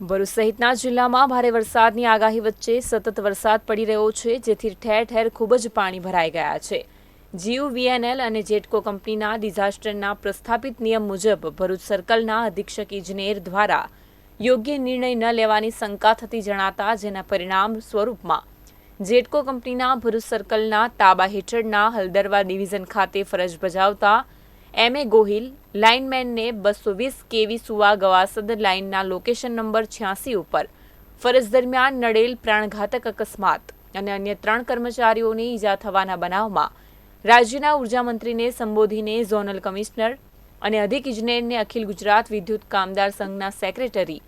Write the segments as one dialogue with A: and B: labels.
A: ભરૂચ સહિતના જિલ્લામાં ભારે વરસાદની આગાહી વચ્ચે સતત વરસાદ પડી રહ્યો છે, જેથી ઠેર ઠેર ખૂબ જ પાણી ભરાઈ ગયા છે. જીયુ, વીએનએલ અને જેટકો કંપનીના ડિઝાસ્ટરના પ્રસ્થાપિત નિયમ મુજબ ભરૂચ સર્કલના અધિક્ષક ઇજનેર દ્વારા યોગ્ય નિર્ણય ન લેવાની શંકા થતી જણાતા જેના પરિણામ સ્વરૂપમાં જેટકો કંપનીના ભરૂચ સર્કલના તાબા હેઠળના હલદરવા ડિવિઝન ખાતે ફરજ બજાવતા એમ એ ગોહિલ, લાઇનમેનને બસો વીસ કેવી સુવા ગવાસદ લાઇનના લોકેશન નંબર છ્યાસી ઉપર. ફરજ દરમિયાન નડેલ પ્રાણઘાતક અકસ્માત અને અન્ય ત્રણ કર્મચારીઓને ઈજા થવાના બનાવમાં રાજ્યના ઉર્જામંત્રીને સંબોધીને ઝોનલ કમિશનર અને અધિક ઇજનેરને અખિલ ગુજરાત વિદ્યુત કામદાર સંઘના સેક્રેટરી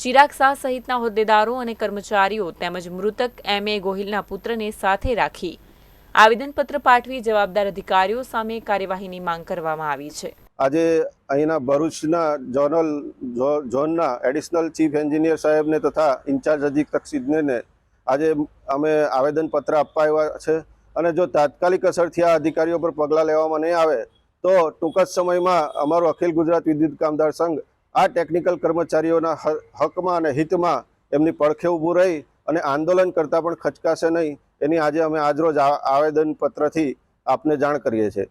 A: ચિરાગ શાહ સહિતના હોદ્દેદારો અને કર્મચારીઓ તેમજ મૃતક એમ એ ગોહિલના પુત્રને સાથે રાખી આવેદનપત્ર પાઠવી જવાબદાર અધિકારીઓ સામે કાર્યવાહીની માંગ કરવામાં આવી છે.
B: આજે અહીંના ભરૂચના ઝોનલ ઝો- ઝોનના એડિશનલ ચીફ એન્જિનિયર સાહેબને તથા ઇન્ચાર્જ અધિક્ષક ઇજનેરને આજે અમે આવેદનપત્ર આપવા આવ્યા છે અને જો તાત્કાલિક અસરથી આ અધિકારીઓ પર પગલાં લેવામાં નહીં આવે તો ટૂંક જ સમયમાં અમારું અખિલ ગુજરાત વિદ્યુત કામદાર સંઘ આ ટેકનિકલ કર્મચારીઓના હકમાં અને હિતમાં એમની પડખે ઊભું રહી અને આંદોલન કરતાં પણ ખચકાશે નહીં. એની આજે અમે આજરોજ આવેદનપત્રથી આપને જાણ કરીએ છીએ.